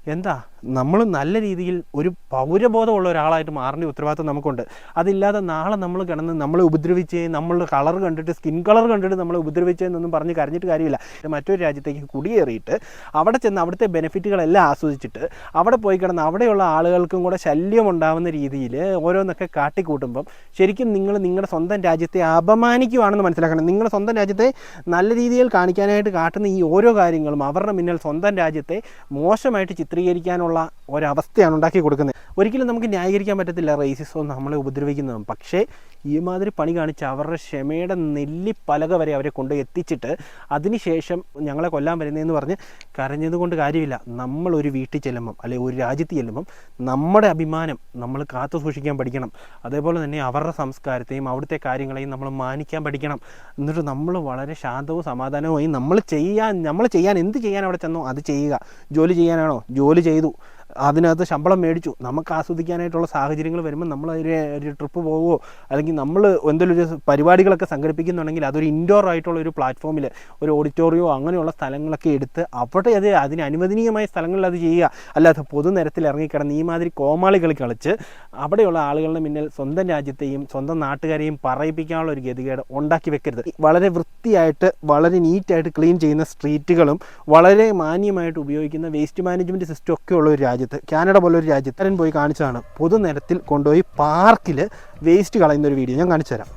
എന്താ? നമ്മൾ നല്ല രീതിയിൽ ഒരു പൗരബോധമുള്ള ഒരാളായിട്ട് മാറേണ്ട ഉത്തരവാദിത്വം നമുക്കുണ്ട്. അതില്ലാതെ നാളെ നമ്മൾ കിടന്ന് നമ്മളെ ഉപദ്രവിച്ച് നമ്മളുടെ കളർ കണ്ടിട്ട് സ്കിൻ കളർ കണ്ടിട്ട് നമ്മളെ ഉപദ്രവിച്ചതെന്നൊന്നും പറഞ്ഞ് കരഞ്ഞിട്ട് കാര്യമില്ല. മറ്റൊരു രാജ്യത്തേക്ക് കുടിയേറിയിട്ട് അവിടെ ചെന്ന് അവിടുത്തെ ബെനിഫിറ്റുകളെല്ലാം ആസ്വദിച്ചിട്ട് അവിടെ പോയി കിടന്ന് അവിടെയുള്ള ആളുകൾക്കും കൂടെ ശല്യം ഉണ്ടാവുന്ന രീതിയിൽ ഓരോന്നൊക്കെ കാട്ടിക്കൂട്ടുമ്പം ശരിക്കും നിങ്ങൾ നിങ്ങളുടെ സ്വന്തം രാജ്യത്തെ അപമാനിക്കുവാണെന്ന് മനസ്സിലാക്കണം. നിങ്ങളുടെ സ്വന്തം രാജ്യത്തെ നല്ല രീതിയിൽ കാണിക്കാനായിട്ട് കാട്ടുന്ന ഈ ഓരോ കാര്യങ്ങളും അവരുടെ മുന്നിൽ സ്വന്തം രാജ്യത്തെ മോശമായിട്ട് ചിത്രീകരിക്കാനുള്ള ഒരവസ്ഥയാണ് ഉണ്ടാക്കി കൊടുക്കുന്നത്. ഒരിക്കലും നമുക്ക് ന്യായീകരിക്കാൻ പറ്റത്തില്ല റേസിസോ നമ്മളെ ഉപദ്രവിക്കുന്നതും. പക്ഷേ ഈ മാതിരി പണി കാണിച്ച് അവരുടെ ക്ഷമയുടെ നെല്ലിപ്പലക വരെ അവരെ കൊണ്ട് എത്തിച്ചിട്ട് അതിനുശേഷം ഞങ്ങളെ കൊല്ലാൻ വരുന്നതെന്ന് പറഞ്ഞ് കരഞ്ഞത് കൊണ്ട് കാര്യമില്ല. നമ്മളൊരു വീട്ടിൽ ചെല്ലുമ്പം അല്ലെങ്കിൽ ഒരു രാജ്യത്ത് ചെല്ലുമ്പം നമ്മുടെ അഭിമാനം നമ്മൾ കാത്തു സൂക്ഷിക്കാൻ പഠിക്കണം. അതേപോലെ തന്നെ അവരുടെ സംസ്കാരത്തെയും അവിടുത്തെ കാര്യങ്ങളെയും നമ്മൾ മാനിക്കാൻ പഠിക്കണം. എന്നിട്ട് നമ്മൾ വളരെ ശാന്തവും സമാധാനവുമായി നമ്മൾ ചെയ്യാൻ നമ്മൾ ചെയ്യാൻ എന്ത് ചെയ്യാൻ അവിടെ ചെന്നോ അത് ചെയ്യുക. ജോലി ചെയ്യാനാണോ? ജോലി ചെയ്തു. അതിനകത്ത് ശമ്പളം മേടിച്ചു. നമുക്ക് ആസ്വദിക്കാനായിട്ടുള്ള സാഹചര്യങ്ങൾ വരുമ്പോൾ നമ്മൾ ഒരു ട്രിപ്പ് പോവുമോ അല്ലെങ്കിൽ നമ്മൾ എന്തെങ്കിലും ഒരു പരിപാടികളൊക്കെ സംഘടിപ്പിക്കുന്നുണ്ടെങ്കിൽ അതൊരു ഇൻഡോർ ആയിട്ടുള്ള ഒരു പ്ലാറ്റ്ഫോമിൽ ഒരു ഓഡിറ്റോറിയോ അങ്ങനെയുള്ള സ്ഥലങ്ങളൊക്കെ എടുത്ത് അവിടെ അത് അതിന് അനുവദനീയമായ സ്ഥലങ്ങളിൽ അത് ചെയ്യുക. അല്ലാതെ പൊതുനിരത്തിൽ ഇറങ്ങിക്കിടന്ന് ഈ മാതിരി കോമാളികൾ കളിച്ച് അവിടെയുള്ള ആളുകളുടെ മുന്നിൽ സ്വന്തം രാജ്യത്തെയും സ്വന്തം നാട്ടുകാരെയും പറയിപ്പിക്കാനുള്ള ഒരു ഗതികേട് ഉണ്ടാക്കി വെക്കരുത്. വളരെ വൃത്തിയായിട്ട് വളരെ നീറ്റായിട്ട് ക്ലീൻ ചെയ്യുന്ന സ്ട്രീറ്റുകളും വളരെ മാന്യമായിട്ട് ഉപയോഗിക്കുന്ന വേസ്റ്റ് മാനേജ്മെന്റ് സിസ്റ്റം ഒക്കെ ഉള്ള ഒരു രാജ്യത്ത് കാനഡ പോലെ ഒരു രാജ്യത്ത് പോയി കാണിച്ചതാണ്. പൊതുനിരത്തിൽ കൊണ്ടുപോയി പാർക്കിൽ വേസ്റ്റ് കളയുന്ന ഒരു വീഡിയോ ഞാൻ കാണിച്ചു തരാം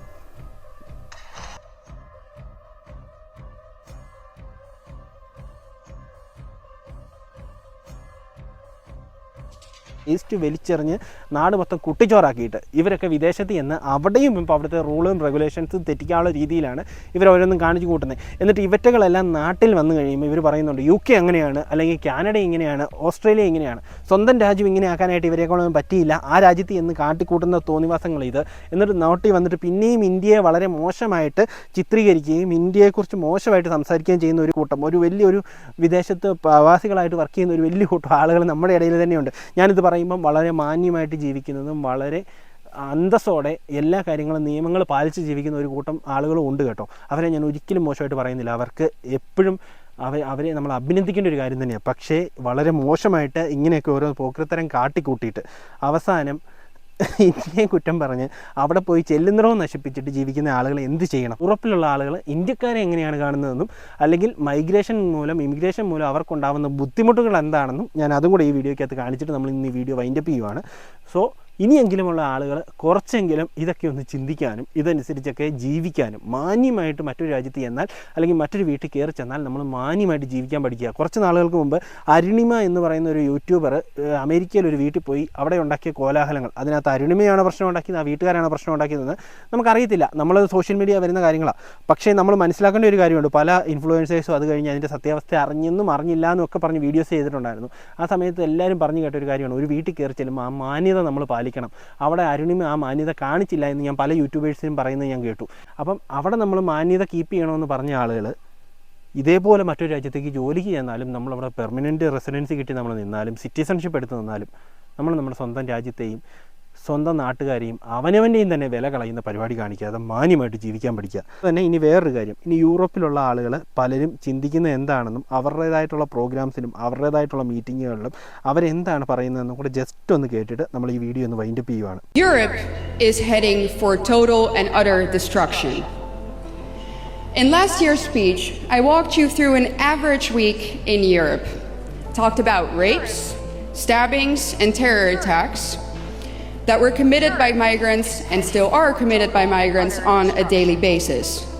വേസ്റ്റ് വലിച്ചെറിഞ്ഞ് നാട് മൊത്തം കുട്ടിച്ചോറാക്കിയിട്ട് ഇവരൊക്കെ വിദേശത്ത് ചെന്ന് അവിടെയും ഇപ്പോൾ അവിടുത്തെ റൂളും റെഗുലേഷൻസും തെറ്റിക്കാനുള്ള രീതിയിലാണ് ഇവർ ഓരോന്നും കാണിച്ചു കൂട്ടുന്നത്. എന്നിട്ട് ഇവറ്റകളെല്ലാം നാട്ടിൽ വന്നു കഴിയുമ്പോൾ ഇവർ പറയുന്നുണ്ട് യു കെ അങ്ങനെയാണ് അല്ലെങ്കിൽ കാനഡ ഇങ്ങനെയാണ് ഓസ്ട്രേലിയ ഇങ്ങനെയാണ് സ്വന്തം രാജ്യം ഇങ്ങനെ ആക്കാനായിട്ട് ഇവരെ കൊണ്ടൊന്നും പറ്റിയില്ല. ആ രാജ്യത്ത് എന്ന് കാട്ടിക്കൂട്ടുന്ന തോന്നിവാസങ്ങൾ ഇത്. എന്നിട്ട് നാട്ടിൽ വന്നിട്ട് പിന്നെയും ഇന്ത്യയെ വളരെ മോശമായിട്ട് ചിത്രീകരിക്കുകയും ഇന്ത്യയെക്കുറിച്ച് മോശമായിട്ട് സംസാരിക്കുകയും ചെയ്യുന്ന ഒരു കൂട്ടം ഒരു വലിയൊരു വിദേശത്ത് പ്രവാസികളായിട്ട് വർക്ക് ചെയ്യുന്ന ഒരു വലിയ കൂട്ടം ആളുകൾ നമ്മുടെ ഇടയിൽ തന്നെയുണ്ട്. ഞാനിത് പറയുമ്പം വളരെ മാന്യമായിട്ട് ജീവിക്കുന്നതും വളരെ അന്തസ്സോടെ എല്ലാ കാര്യങ്ങളും നിയമങ്ങൾ പാലിച്ച് ജീവിക്കുന്ന ഒരു കൂട്ടം ആളുകളും ഉണ്ട് കേട്ടോ. അവരെ ഞാൻ ഒരിക്കലും മോശമായിട്ട് പറയുന്നില്ല. അവർക്ക് എപ്പോഴും അവ അവരെ നമ്മൾ അഭിനന്ദിക്കേണ്ട ഒരു കാര്യം തന്നെയാണ് പക്ഷേ വളരെ മോശമായിട്ട് ഇങ്ങനെയൊക്കെ ഓരോ പോക്കൃത്തരം കാട്ടിക്കൂട്ടിയിട്ട് അവസാനം *laughs* ഇന്ത്യയെ കുറ്റം പറഞ്ഞ് അവിടെ പോയി ചെല്ലുന്നിടവും നശിപ്പിച്ചിട്ട് ജീവിക്കുന്ന ആളുകൾ എന്ത് ചെയ്യണം? ഉറപ്പിലുള്ള ആളുകൾ ഇന്ത്യക്കാരെ എങ്ങനെയാണ് കാണുന്നതെന്നും അല്ലെങ്കിൽ മൈഗ്രേഷൻ മൂലം ഇമിഗ്രേഷൻ മൂലം അവർക്കുണ്ടാവുന്ന ബുദ്ധിമുട്ടുകൾ എന്താണെന്നും ഞാൻ അതും കൂടെ ഈ വീഡിയോയ്ക്കകത്ത് കാണിച്ചിട്ട് നമ്മൾ ഇന്ന് ഈ വീഡിയോ വൈൻഡപ്പ് ചെയ്യുവാണ്. സോ ഇനിയെങ്കിലുമുള്ള ആളുകൾ കുറച്ചെങ്കിലും ഇതൊക്കെ ഒന്ന് ചിന്തിക്കാനും ഇതനുസരിച്ചൊക്കെ ജീവിക്കാനും മാന്യമായിട്ട് മറ്റൊരു രാജ്യത്ത് ചെന്നാൽ അല്ലെങ്കിൽ മറ്റൊരു വീട്ടിൽ കയറി ചെന്നാൽ നമ്മൾ മാന്യമായിട്ട് ജീവിക്കാൻ പഠിക്കുക. കുറച്ച് നാളുകൾക്ക് മുമ്പ് അരുണിമ എന്ന് പറയുന്ന ഒരു യൂട്യൂബർ അമേരിക്കയിൽ ഒരു വീട്ടിൽ പോയി അവിടെ ഉണ്ടാക്കിയ കോലാഹലങ്ങൾ. അതിനകത്ത് അരുണിമയാണ് പ്രശ്നം ഉണ്ടാക്കിയത്? ആ വീട്ടുകാരാണ് പ്രശ്നം ഉണ്ടാക്കിയതെന്ന് നമുക്കറിയത്തില്ല. നമ്മൾ സോഷ്യൽ മീഡിയ വരുന്ന കാര്യങ്ങളാണ് പക്ഷേ നമ്മൾ മനസ്സിലാക്കേണ്ട ഒരു കാര്യമുണ്ട്. പല ഇൻഫ്ലുവൻസേഴ്സും അത് കഴിഞ്ഞ് അതിന്റെ സത്യാവസ്ഥ അറിഞ്ഞെന്നും അറിഞ്ഞില്ല എന്നും ഒക്കെ പറഞ്ഞ് വീഡിയോസ് ചെയ്തിട്ടുണ്ടായിരുന്നു. ആ സമയത്ത് എല്ലാവരും പറഞ്ഞു കേട്ട ഒരു കാര്യമാണ്. ഒരു വീട്ടിൽ കയറി ചെല്ലുമ്പോൾ ആ മാന്യത നമ്മൾ പാലിക്കണം. അവിടെ അരുണിമ ആ മാന്യത കാണിച്ചില്ല എന്ന് ഞാൻ പല യൂട്യൂബേഴ്സിനും പറയുന്നത് ഞാൻ കേട്ടു. അപ്പം അവിടെ നമ്മൾ മാന്യത കീപ്പ് ചെയ്യണമെന്ന് പറഞ്ഞ ആളുകൾ ഇതേപോലെ മറ്റൊരു രാജ്യത്തേക്ക് ജോലിക്ക് ചെന്നാലും നമ്മളവിടെ പെർമനന്റ് റെസിഡൻസി കിട്ടി നമ്മൾ നിന്നാലും സിറ്റിസൺഷിപ്പ് എടുത്ത് നിന്നാലും നമ്മൾ നമ്മുടെ സ്വന്തം രാജ്യത്തെയും സ്വന്തം നാട്ടുകാരെയും അവനവന്റെയും തന്നെ വില കളയുന്ന പരിപാടി കാണിക്കാതെ മാന്യമായിട്ട് ജീവിക്കാൻ പഠിക്കുക തന്നെ ഇനി വേറൊരു കാര്യം ഇനി യൂറോപ്പിലുള്ള ആളുകൾ പലരും ചിന്തിക്കുന്ന എന്താണെന്നും അവരുടേതായിട്ടുള്ള പ്രോഗ്രാംസിലും അവരുടേതായിട്ടുള്ള മീറ്റിങ്ങുകളിലും അവരെന്താണ് പറയുന്നതെന്നും കൂടെ ജസ്റ്റ് ഒന്ന് കേട്ടിട്ട് നമ്മൾ ഈ വീഡിയോ ഒന്ന് വൈൻഡപ്പ് ചെയ്യുവാണ് Europe is heading for total and utter destruction. In last year's speech, I walked you through an average week in Europe. Talked about rapes, stabbings, and terror attacks that were committed by migrants and still are committed by migrants on a daily basis.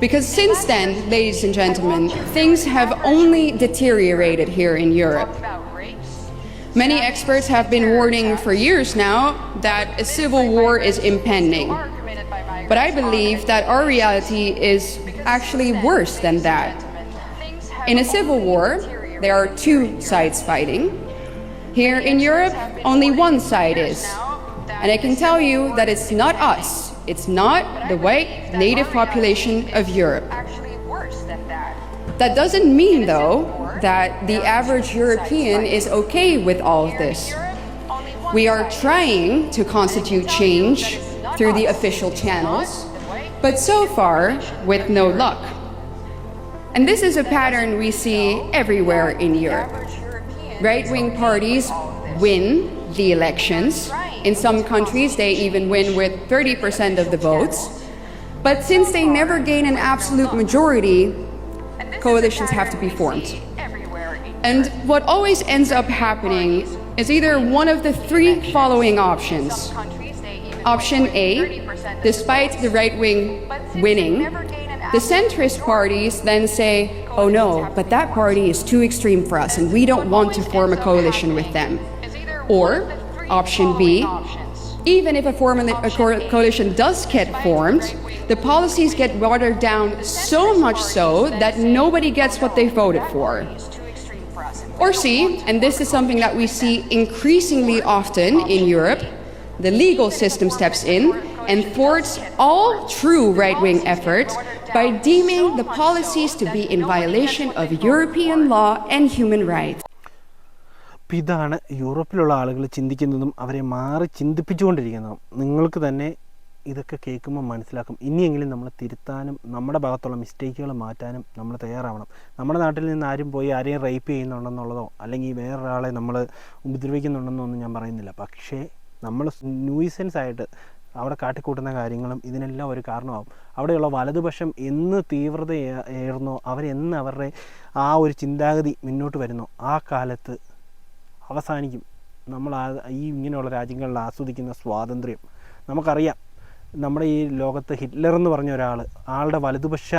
Because since then, ladies and gentlemen, things have only deteriorated here in Europe. Many experts have been warning for years now that a civil war is impending. But I believe that our reality is actually worse than that. In a civil war, there are two sides fighting. Here in Europe, only one side is. And I can tell you that it's not us, it's not the white native population of Europe. That doesn't mean, though, that the average European is okay with all of this. We are trying to constitute change through the official channels, but so far with no luck. And this is a pattern we see everywhere in Europe. Right wing parties win the elections. In some countries, they even win with 30% of the votes. But since they never gain an absolute majority, coalitions have to be formed. And what always ends up happening is either one of the three following options. Option A, despite the right wing winning, the centrist parties then say, oh no, but that party is too extreme for us and we don't want to form a coalition with them. Or option B, even if a, form- a co- coalition does get formed, the policies get watered down so much so that nobody gets what they voted for. Or C, and this is something that we see increasingly often in Europe, the legal system steps in and thwarts all true right wing efforts by deeming the policies to be in violation of European law and human rights. അപ്പം ഇതാണ് യൂറോപ്പിലുള്ള ആളുകൾ ചിന്തിക്കുന്നതും അവരെ മാറി ചിന്തിപ്പിച്ചുകൊണ്ടിരിക്കുന്നതും. നിങ്ങൾക്ക് തന്നെ ഇതൊക്കെ കേൾക്കുമ്പോൾ മനസ്സിലാക്കും. ഇനിയെങ്കിലും നമ്മൾ തിരുത്താനും നമ്മുടെ ഭാഗത്തുള്ള മിസ്റ്റേക്കുകൾ മാറ്റാനും നമ്മൾ തയ്യാറാവണം. നമ്മുടെ നാട്ടിൽ നിന്ന് ആരും പോയി ആരെയും റേപ്പ് ചെയ്യുന്നുണ്ടെന്നുള്ളതോ അല്ലെങ്കിൽ വേറൊരാളെ നമ്മൾ ഉപദ്രവിക്കുന്നുണ്ടെന്നോ ഒന്നും ഞാൻ പറയുന്നില്ല. പക്ഷേ നമ്മൾ ന്യൂസൻസ് ആയിട്ട് അവിടെ കാട്ടിക്കൂട്ടുന്ന കാര്യങ്ങളും ഇതിനെല്ലാം ഒരു കാരണമാവും. അവിടെയുള്ള വലതുപക്ഷം എന്ന് തീവ്രത ഏർന്നോ അവരെന്ന് അവരുടെ ആ ഒരു ചിന്താഗതി മുന്നോട്ട് വരുന്നോ ആ കാലത്ത് അവസാനിക്കും. നമ്മൾ ഈ ഇങ്ങനെയുള്ള രാജ്യങ്ങളിൽ ആസ്വദിക്കുന്ന സ്വാതന്ത്ര്യം. നമുക്കറിയാം നമ്മുടെ ഈ ലോകത്ത് ഹിറ്റ്ലർ എന്ന് പറഞ്ഞ ഒരാൾ ആളുടെ വലതുപക്ഷ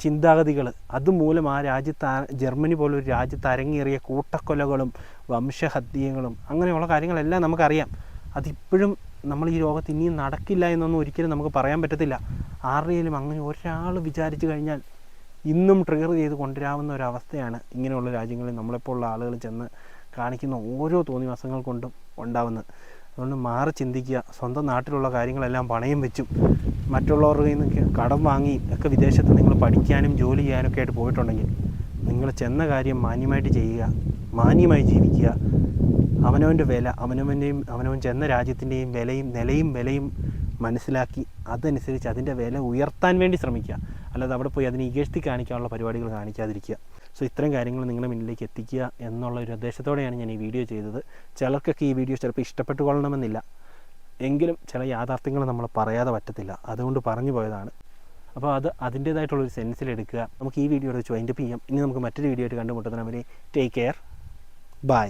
ചിന്താഗതികൾ അതുമൂലം ആ രാജ്യത്ത് ജർമ്മനി പോലൊരു രാജ്യത്ത് അരങ്ങേറിയ കൂട്ടക്കൊലകളും വംശഹത്യങ്ങളും അങ്ങനെയുള്ള കാര്യങ്ങളെല്ലാം നമുക്കറിയാം. അതിപ്പോഴും നമ്മൾ ഈ ലോകത്ത് ഇനിയും നടക്കില്ല എന്നൊന്നും ഒരിക്കലും നമുക്ക് പറയാൻ പറ്റത്തില്ല. ആരുടെയും അങ്ങനെ ഒരാൾ വിചാരിച്ചു കഴിഞ്ഞാൽ ഇന്നും ട്രിഗർ ചെയ്ത് കൊണ്ടുവരാവുന്ന ഒരവസ്ഥയാണ് ഇങ്ങനെയുള്ള രാജ്യങ്ങളിൽ നമ്മളെപ്പോലുള്ള ആളുകൾ ചെന്ന് കാണിക്കുന്ന ഓരോ തോന്നിവാസങ്ങൾ കൊണ്ടും ഉണ്ടാവുന്നത് അതുകൊണ്ട് മാറി ചിന്തിക്കുക. സ്വന്തം നാട്ടിലുള്ള കാര്യങ്ങളെല്ലാം പണയം വെച്ചും മറ്റുള്ളവരുടെ കയ്യിൽ നിന്നൊക്കെ കടം വാങ്ങി ഒക്കെ വിദേശത്ത് നിങ്ങൾ പഠിക്കാനും ജോലി ചെയ്യാനൊക്കെ ആയിട്ട് പോയിട്ടുണ്ടെങ്കിൽ നിങ്ങൾ ചെന്ന കാര്യം മാന്യമായിട്ട് ചെയ്യുക. മാന്യമായി ജീവിക്കുക. അവനവന്റെ വില അവനവന്റെയും അവനവൻ ചെന്ന രാജ്യത്തിന്റെയും വിലയും നിലയും വിലയും മനസ്സിലാക്കി അതനുസരിച്ച് അതിന്റെ വില ഉയർത്താൻ വേണ്ടി ശ്രമിക്കുക. അല്ലാതെ അവിടെ പോയി അതിനെ ഇകഴ്ത്തി കാണിക്കാനുള്ള പരിപാടികൾ കാണിക്കാതിരിക്കുക. സോ ഇത്തരം കാര്യങ്ങൾ നിങ്ങളുടെ മുന്നിലേക്ക് എത്തിക്കുക എന്നുള്ള ഒരു ഉദ്ദേശത്തോടെയാണ് ഞാൻ ഈ വീഡിയോ ചെയ്തത്. ചിലർക്കൊക്കെ ഈ വീഡിയോ ചിലപ്പോൾ ഇഷ്ടപ്പെട്ടു കൊള്ളണമെന്നില്ല എങ്കിലും ചില യാഥാർത്ഥ്യങ്ങൾ നമ്മൾ പറയാതെ പറ്റത്തില്ല. അതുകൊണ്ട് പറഞ്ഞു പോയതാണ്. അപ്പോൾ അത് അതിന്റേതായിട്ടുള്ളൊരു സെൻസിലെടുക്കുക നമുക്ക് ഈ വീഡിയോ വെച്ച് വൈൻഡപ്പ് ചെയ്യാം. ഇനി നമുക്ക് മറ്റൊരു വീഡിയോ ആയിട്ട് കണ്ടുമുട്ടുന്നവരെ ടേക്ക് കെയർ ബൈ